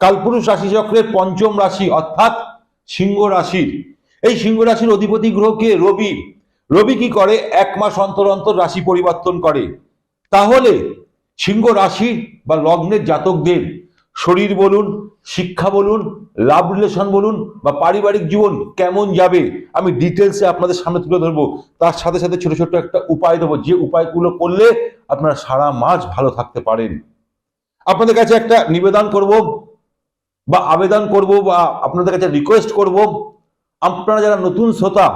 কালপুরুষ রাশি চক্রের পঞ্চম রাশি অর্থাৎ সিংহ রাশির। এই সিংহ রাশির অধিপতি গ্রহকে রবি। রবি কি করে? এক মাস অন্তর অন্তর রাশি পরিবর্তন করে। তাহলে সিংহ রাশি বা লগ্নের জাতকদের শরীর বলুন, শিক্ষা বলুন লাভ রিলেশন বলুন বা পারিবারিক জীবন কেমন যাবে আমি ডিটেলসে আপনাদের সামনে তুলে ধরবো। তার সাথে সাথে ছোট ছোট একটা উপায় দেবো। যে উপায়গুলো করলে আপনারা সারা মাস ভালো থাকতে পারেন। আপনাদের কাছে একটা নিবেদন করব। বা আবেদন করব বা আপনাদের কাছে রিকোয়েস্ট করব, আপনারা যারা নতুন শ্রোতা,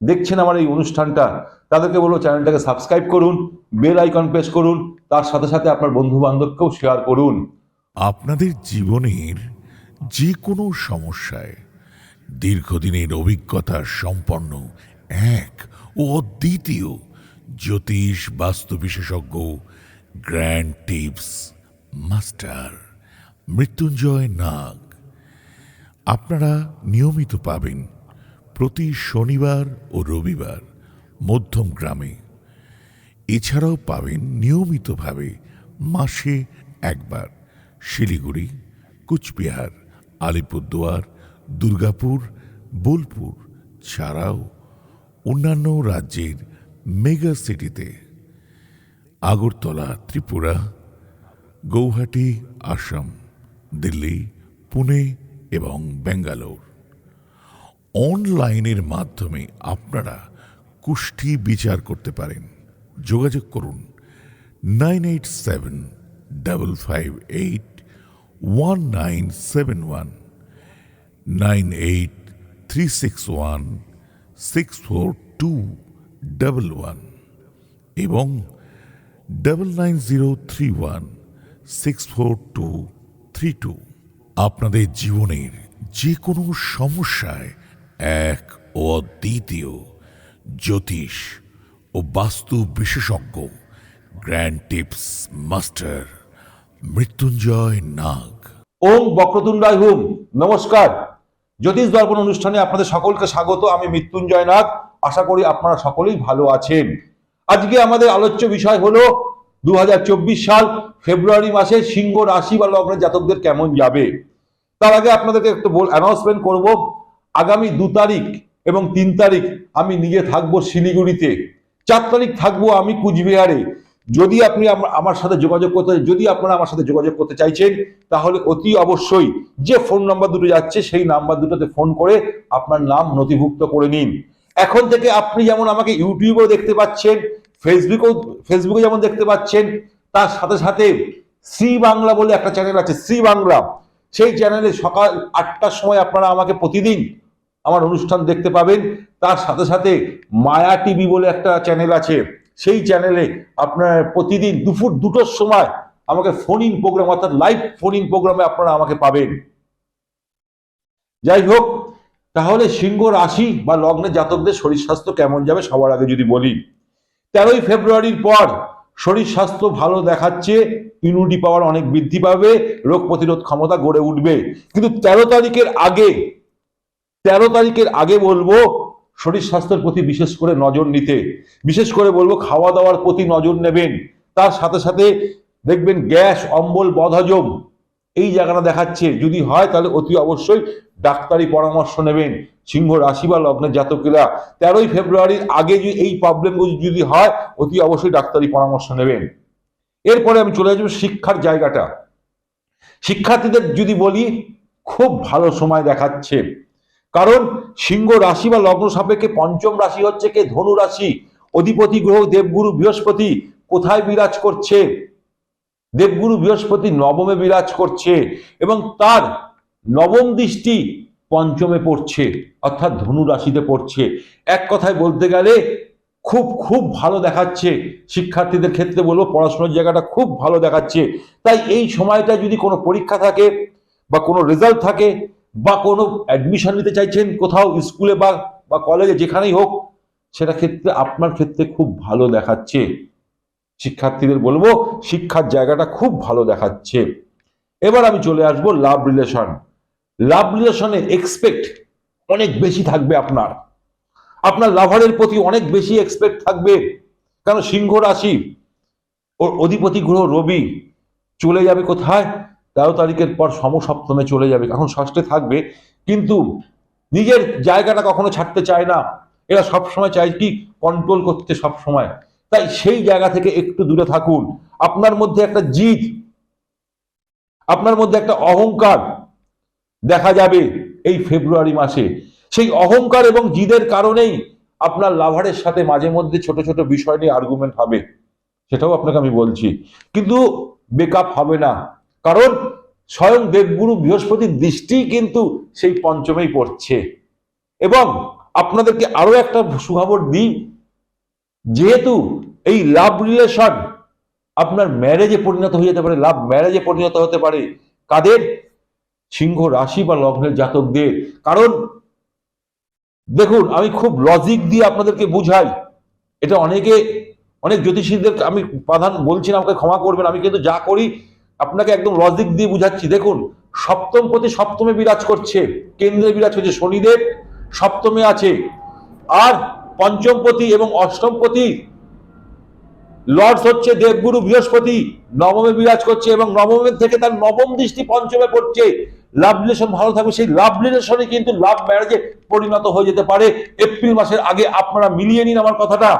দেখছেন আমার এই অনুষ্ঠানটা, তাদেরকে বলব চ্যানেলটাকে সাবস্ক্রাইব করুন বেল আইকন প্রেস করুন, তার সাথে সাথে আপনার বন্ধু বান্ধবকেও শেয়ার করুন। আপনাদের জীবনের যে কোনো সমস্যায় দীর্ঘদিনের অভিজ্ঞতা সম্পন্ন এক ও অদ্বিতীয় জ্যোতিষ বাস্তু বিশেষজ্ঞ grand tips master. Mrityunjoy Nag. আপনারা নিয়মিত পাবেন প্রতি শনিবার ও রবিবার মধ্যম গ্রামে। এছাড়াও পাবেন নিয়মিতভাবে মাসে একবার শিলিগুড়ি, কুচবিহার, আলিপুরদুয়ার, দুর্গাপুর, বোলপুর, ছাড়াও অন্যান্য রাজ্যের মেগা সিটিতে। আগরতলা, ত্রিপুরা, গৌহাটি, আসাম। দিল্লি, পুনে এবং বেঙ্গালোর। অনলাইনের মাধ্যমে আপনারা কুষ্ঠি বিচার করতে পারেন। যোগাযোগ করুন nine eight seven double five eight one nine seven one, nine eight three six one, six four two double one এবং double nine zero three one, six four two three two আপনাদের জীবনের যে কোনো সমস্যায় এক ও অদ্বিতীয় জ্যোতিষ ও বাস্তু বিশেষজ্ঞ grand tips master Mrityunjoy Nag. ওম বক্রতুণ্ডায় হুম। নমস্কার। জ্যোতিষ দর্পণ অনুষ্ঠানে আপনাদের সকলকে স্বাগত। আমি মৃত্যুঞ্জয় নাগ। আশা করি আপনারা সকলেই ভালো আছেন। আজকে আমাদের আলোচ্য বিষয় হলো দু হাজার চব্বিশ সাল ফেব্রুয়ারি মাসে সিংহ রাশি বা লগ্নের জাতকদের কেমন যাবে? তার আগে আপনাদেরকে একটু অ্যানাউন্সমেন্ট করব। আগামী দু তারিখ এবং তিন তারিখ আমি নিজে থাকব শিলিগুড়িতে। চার তারিখ থাকব আমি কুচবিহারে। যদি আপনি আম- আমার সাথে যোগাযোগ করতে যদি আপনারা আমার সাথে যোগাযোগ করতে চাইছেন, তাহলে অতি অবশ্যই যে ফোন নাম্বার দুটো যাচ্ছে, সেই নাম্বার দুটোতে ফোন করে আপনার নাম নথিভুক্ত করে নিন। এখন থেকে আপনি যেমন আমাকে ইউটিউবেও দেখতে পাচ্ছেন ফেসবুকেও ফেসবুকে যেমন দেখতে পাচ্ছেন, তার সাথে সাথে শ্রী বাংলা বলে একটা চ্যানেল আছে শ্রী বাংলা সেই চ্যানেলে সকাল আটটার সময় আপনারা আমাকে প্রতিদিন আমার অনুষ্ঠান দেখতে পাবেন। তার সাথে সাথে মায়া টিভি বলে একটা চ্যানেল আছে, সেই চ্যানেলে আপনার প্রতিদিন দুপুর দুটোর সময় আমাকে ফোন ইন প্রোগ্রাম অর্থাৎ লাইভ ফোন ইন প্রোগ্রামে আপনারা আমাকে পাবেন। যাই হোক, তাহলে সিংহ রাশি বা লগ্নে জাতকদের শরীর স্বাস্থ্য কেমন যাবে সবার আগে যদি বলি। তেরোই ফেব্রুয়ারির পর শরীর স্বাস্থ্য ভালো দেখাচ্ছে ইমিউনিটি পাওয়ার অনেক বৃদ্ধি পাবে, রোগ প্রতিরোধ ক্ষমতা গড়ে উঠবে। কিন্তু তেরো তারিখের আগে, তেরো তারিখের আগে বলব, শরীর স্বাস্থ্যের প্রতি বিশেষ করে নজর নিতে। বিশেষ করে বলব, খাওয়া দাওয়ার প্রতি নজর নেবেন। তার সাথে সাথে দেখবেন গ্যাস, অম্বল, বদহজম এই জায়গাটা দেখাচ্ছে। যদি হয়, তাহলে অতি অবশ্যই ডাক্তারি পরামর্শ নেবেন। সিংহ রাশি বা লগ্নের জাতকেরা। তেরোই ফেব্রুয়ারির আগে যদি এই প্রবলেমগুলো যদি হয়, অতি অবশ্যই ডাক্তারি পরামর্শ নেবেন। এরপরে আমি চলে আসব শিক্ষার জায়গাটা। শিক্ষার্থীদের যদি বলি, খুব ভালো সময় দেখাচ্ছে। কারণ সিংহ রাশি বা লগ্ন সাপেক্ষে পঞ্চম রাশি হচ্ছে কে? ধনু রাশি। অধিপতি গ্রহ দেবগুরু বৃহস্পতি কোথায় বিরাজ করছে? দেবগুরু বৃহস্পতি নবমে বিরাজ করছে এবং তার নবম দৃষ্টি পঞ্চমে পড়ছে, অর্থাৎ ধনু রাশিতে পড়ছে। এক কথায় বলতে গেলে খুব খুব ভালো দেখাচ্ছে। শিক্ষার্থীদের ক্ষেত্রে বলব, পড়াশোনার জায়গাটা খুব ভালো দেখাচ্ছে। তাই এই সময়টা যদি কোনো পরীক্ষা থাকে বা কোনো রেজাল্ট থাকে বা কোনো অ্যাডমিশন নিতে চাইছেন কোথাও স্কুলে বা বা কলেজে যেখানেই হোক, সেটা ক্ষেত্রে, আপনার ক্ষেত্রে খুব ভালো দেখাচ্ছে। শিক্ষার্থীদের বলব, শিক্ষার জায়গাটা খুব ভালো দেখাচ্ছে। এবার আমি চলে আসব লাভ রিলেশন লাভ রিলেশনে এক্সপেক্ট অনেক বেশি থাকবে আপনার। আপনার লাভারের প্রতি অনেক বেশি এক্সপেক্ট থাকবে। কারণ সিংহ রাশি। ওর অধিপতি গ্রহ রবি। চলে যাবে কোথায়? তেরো তারিখের পর সমসপ্তমে চলে যাবে। এখন ষষ্ঠে থাকবে। কিন্তু নিজের জায়গাটা কখনো ছাড়তে চায় না। এরা সবসময় চায় কি? কন্ট্রোল করতে সব সময় তাই সেই জায়গা থেকে একটু দূরে থাকুন। আপনার মধ্যে একটা জিদ, আপনার মধ্যে একটা অহংকার দেখা যাবে এই ফেব্রুয়ারি মাসে। সেই অহংকার এবং জিদের কারণেই আপনার লাভারের সাথে মাঝে মধ্যে ছোট ছোট বিষয় নিয়ে আর্গুমেন্ট হবে। সেটাও আপনাকে আমি বলছি। কিন্তু বেকআপ হবে না। কারণ স্বয়ং দেবগুরু বৃহস্পতির দৃষ্টি কিন্তু সেই পঞ্চমেই পড়ছে। এবং আপনাদেরকে আরও একটা সুখবর দিই যেহেতু এই লাভ রিলেশন আপনার ম্যারেজে পরিণত হয়ে যেতে পারে লাভ ম্যারেজে পরিণত হতে পারে, কাদের? সিংহ রাশি বা লগ্নের জাতকদের। কারণ দেখুন, আমি খুব লজিক দিয়ে আপনাদেরকে বুঝাই। এটা অনেকে, অনেক জ্যোতিষীদের আমি প্রাধান বলছি না, আমাকে ক্ষমা করবেন, আমি কিন্তু যা করি আপনাকে একদম লজিক দিয়ে বুঝাচ্ছি। দেখুন, সপ্তম প্রতি সপ্তমে বিরাজ করছে, কেন্দ্রে বিরাজ করছে শনিদেব, সপ্তমে আছে। আর পঞ্চমপতি এবং অষ্টমপতি লর্ডস হচ্ছে দেবগুরু বৃহস্পতি, নবমে বিরাজ করছে এবং নবমের থেকে তার নবম দৃষ্টি পঞ্চমে পড়ছে। লাভ রিলেশন ভালো থাকবে, সেই লাভ রিলেশনে কিন্তু লাভ ম্যারেজে পরিণত হয়ে যেতে পারে। এপ্রিল মাসের আগে আপনারা মিলিয়ে নিন আমার কথাটা।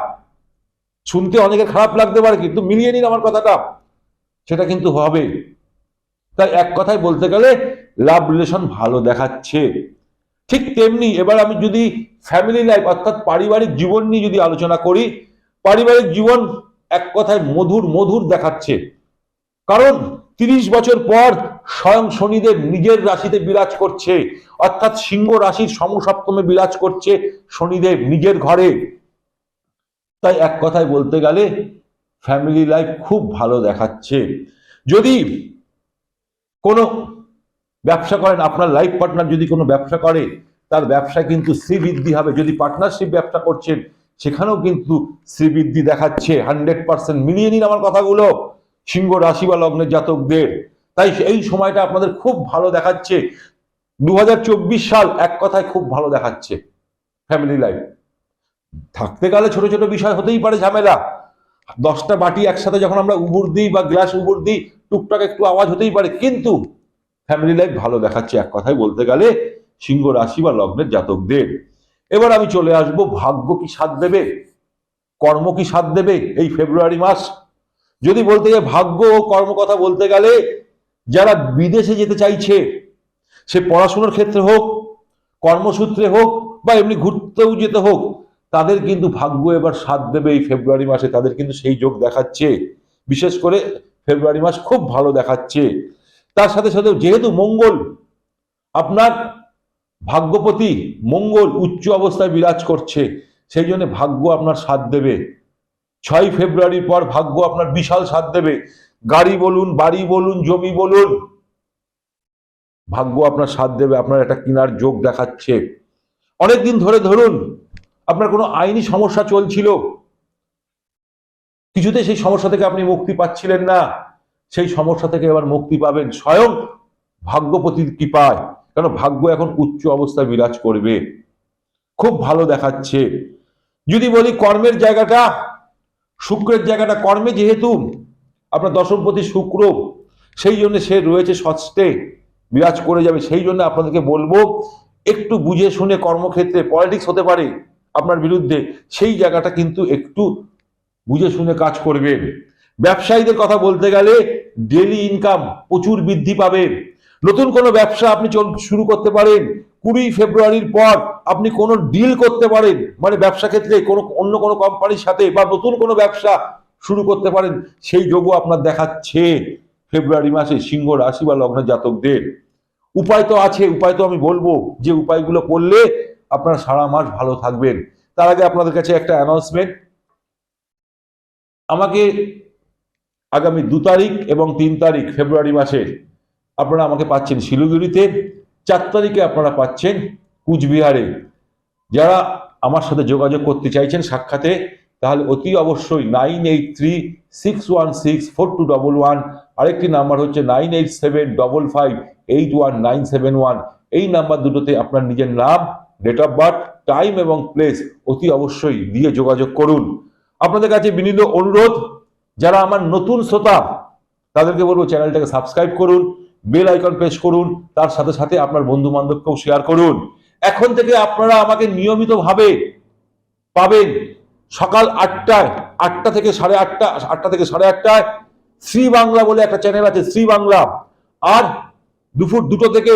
শুনতে অনেকে খারাপ লাগতে পারে, কিন্তু মিলিয়ে নিন আমার কথাটা। সেটা কিন্তু হবে। তাই এক কথায় বলতে গেলে লাভ রিলেশন ভালো দেখাচ্ছে। ঠিক তেমনি এবার আমি যদি ফ্যামিলি লাইফ অর্থাৎ পারিবারিক জীবন নিয়ে যদি আলোচনা করি, পারিবারিক জীবন এক কথায় মধুর মধুর দেখাচ্ছে। কারণ তিরিশ বছর পর স্বয়ং শনিদেব নিজের রাশিতে বিরাজ করছে, অর্থাৎ সিংহ রাশির সমসপ্তমে বিরাজ করছে শনিদেব নিজের ঘরে। তাই এক কথায় বলতে গেলে ফ্যামিলি লাইফ খুব ভালো দেখাচ্ছে। যদি কোনো ব্যবসা করেন, আপনার লাইফ পার্টনার যদি কোনো ব্যবসা করে, তার ব্যবসা কিন্তু শ্রীবৃদ্ধি হবে। যদি পার্টনারশিপ ব্যবসা করছেন, সেখানেও কিন্তু শ্রীবৃদ্ধি দেখাচ্ছে। হান্ড্রেড পার্সেন্ট মিলিয়ে নিন আমার কথাগুলো। সিংহ রাশি বা লগ্নের জাতকদের। তাই এই সময়টা আপনাদের খুব ভালো দেখাচ্ছে। দু হাজার চব্বিশ সাল এক কথায় খুব ভালো দেখাচ্ছে ফ্যামিলি লাইফ থাকতে গেলে ছোট ছোট বিষয় হতেই পারে ঝামেলা। দশটা বাটি একসাথে যখন আমরা উবুর দিই বা গ্লাস উবুর দিই, টুকটাক একটু আওয়াজ হতেই পারে। কিন্তু ফ্যামিলি লাইফ ভালো দেখাচ্ছে এক কথায় বলতে গেলে সিংহ রাশি বা লগ্নের জাতকদের। এবার আমি চলে আসব, ভাগ্য কি সাথ দেবে? কর্ম কি সাথ দেবে এই ফেব্রুয়ারি মাস? যদি বলতে যাই ভাগ্য ও কর্ম কথা বলতে গেলে, যারা বিদেশে যেতে চাইছে, সে পড়াশোনার ক্ষেত্রে হোক, কর্মসূত্রে হোক বা এমনি ঘুরতেও যেতে হোক, তাদের কিন্তু ভাগ্য এবার সাথ দেবে এই ফেব্রুয়ারি মাসে। তাদের কিন্তু সেই যোগ দেখাচ্ছে। বিশেষ করে ফেব্রুয়ারি মাস খুব ভালো দেখাচ্ছে। তার সাথে সাথে যেহেতু মঙ্গল, আপনার ভাগ্যপতি মঙ্গল উচ্চ অবস্থায় বিরাজ করছে, সেই জন্য ভাগ্য আপনার সাথ দেবে। ছয় ফেব্রুয়ারির পর ভাগ্য আপনার বিশাল সাথ দেবে। গাড়ি বলুন, বাড়ি বলুন, জমি বলুন, ভাগ্য আপনার সাথ দেবে, আপনার একটা কেনার যোগ দেখাচ্ছে। অনেকদিন ধরে ধরুন, আপনার কোনো আইনি সমস্যা চলছিল কিছুতে সেই সমস্যা থেকে আপনি মুক্তি পাচ্ছিলেন না। সেই সমস্যা থেকে এবার মুক্তি পাবেন স্বয়ং ভাগ্যপতির কৃপায়। কেন? ভাগ্য এখন উচ্চ অবস্থায় বিরাজ করবে। খুব ভালো দেখাচ্ছে। যদি বলি কর্মের জায়গাটা, শুক্রের জায়গাটা, কর্মে যেহেতু আপনার দশমপতি শুক্র, সেই জন্য সে রয়েছে ষষ্ঠে বিরাজ করে যাবে। সেই জন্য আপনাদেরকে বলব, একটু বুঝে শুনে কর্মক্ষেত্রে, পলিটিক্স হতে পারে আপনার বিরুদ্ধে, সেই জায়গাটা কিন্তু একটু বুঝে শুনে কাজ করবেন। ব্যবসায়ীদের কথা বলতে গেলে ডেলি ইনকাম প্রচুর বৃদ্ধি পাবে। নতুন কোনো ব্যবসা আপনি শুরু করতে পারেন, কুড়ি ফেব্রুয়ারির পর আপনি কোনো ডিল করতে পারেন মানে ব্যবসা ক্ষেত্রে কোনো, অন্য কোনো কোম্পানির সাথে বা নতুন কোনো ব্যবসা শুরু করতে পারেন, সেই যোগও আপনার দেখাচ্ছে ফেব্রুয়ারি মাসে সিংহ রাশি বা লগ্ন জাতকদের। উপায় তো আছে, উপায় তো আমি বলব, যে উপায়গুলো করলে আপনারা সারা মাস ভালো থাকবেন। তার আগে আপনাদের কাছে একটা অ্যানাউন্সমেন্ট আমাকে আগামী দু তারিখ এবং তিন তারিখ ফেব্রুয়ারি মাসে আপনারা আমাকে পাচ্ছেন শিলিগুড়িতে। চার তারিখে আপনারা পাচ্ছেন কুচবিহারে। যারা আমার সাথে যোগাযোগ করতে চাইছেন সাক্ষাতে, তাহলে অতি অবশ্যই nine eight three six one six four two double one. আরেকটি নাম্বার হচ্ছে nine eight seven double five eight one nine seven one. এই নাম্বার দুটোতে আপনার নিজের নাম ডেট অফ বার্থ টাইম এবং প্লেস অতি অবশ্যই দিয়ে যোগাযোগ করুন। আপনাদের কাছে বিনীত অনুরোধ যারা আমার নতুন শ্রোতা, তাদেরকে বলব চ্যানেলটাকে সাবস্ক্রাইব করুন বেল আইকন প্রেস করুন, তার সাথে সাথে আপনার বন্ধু বান্ধবকেও শেয়ার করুন। এখন থেকে আপনারা আমাকে নিয়মিতভাবে পাবেন সকাল আটটায়, আটটা থেকে সাড়ে আটটা আটটা থেকে সাড়ে আটটায় শ্রী বাংলা বলে একটা চ্যানেল আছে শ্রী বাংলা আর দুপুর দুটো থেকে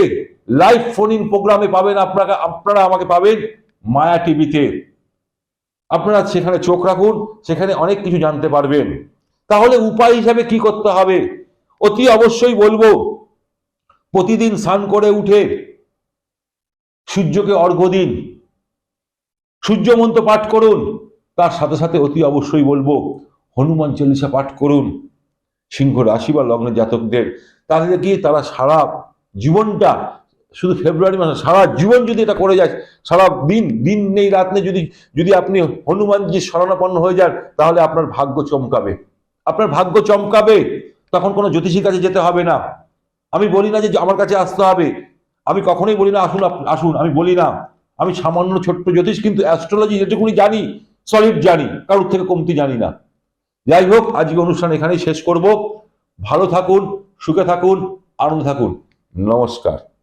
লাইভ ফোন ইন প্রোগ্রামে পাবেন আপনারা আপনারা আমাকে পাবেন মায়া টিভিতে আপনারা সেখানে চোখ রাখুন, সেখানে অনেক কিছু জানতে পারবেন। তাহলে উপায় হিসাবে কি করতে হবে? অতি অবশ্যই বলব, প্রতিদিন স্নান করে উঠে সূর্যকে অর্ঘ্য দিন। সূর্যমন্ত্র পাঠ করুন, তার সাথে সাথে অতি অবশ্যই বলব, হনুমান চল্লিশা পাঠ করুন। সিংহ রাশি বা লগ্নের জাতকদের তাহলে কি তারা সারা জীবনটা, শুধু ফেব্রুয়ারি মাসে, সারা জীবন যদি এটা করে যায়, সারা দিন দিন নেই, রাত নেই, যদি যদি আপনি হনুমানজি শরণাপন্ন হয়ে যান, তাহলে আপনার ভাগ্য চমকাবে। আপনার ভাগ্য চমকাবে, তখন কোনো জ্যোতিষীর কাছে যেতে হবে না। আমি বলি না যে আমার কাছে আসতে হবে। আমি কখনোই বলি না, আসুন আসুন, আমি বলি না। আমি সামান্য ছোট্ট জ্যোতিষ, কিন্তু অ্যাস্ট্রোলজি যেটুকুনি জানি সলিড জানি, কারোর থেকে কমতি জানি না। যাই হোক, আজকে অনুষ্ঠান এখানেই শেষ করব। ভালো থাকুন, সুখে থাকুন, আনন্দ থাকুন। নমস্কার।